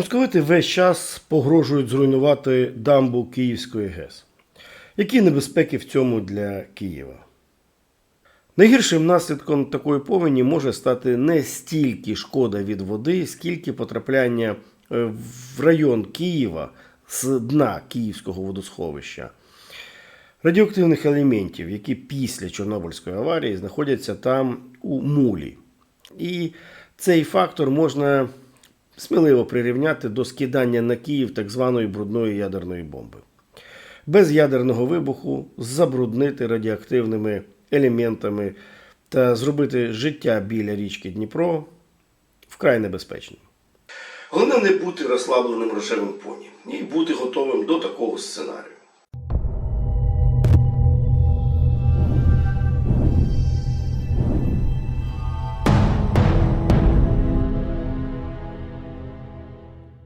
Московити весь час погрожують зруйнувати дамбу Київської ГЕС. Які небезпеки в цьому для Києва? Найгіршим наслідком такої повені може стати не стільки шкода від води, скільки потрапляння е, в район Києва з дна Київського водосховища радіоактивних елементів, які після Чорнобильської аварії знаходяться там у мулі. І цей фактор можна сміливо прирівняти до скидання на Київ так званої брудної ядерної бомби. Без ядерного вибуху забруднити радіоактивними елементами та зробити життя біля річки Дніпро вкрай небезпечним. Головне не бути розслабленим рожевим поні і бути готовим до такого сценарію.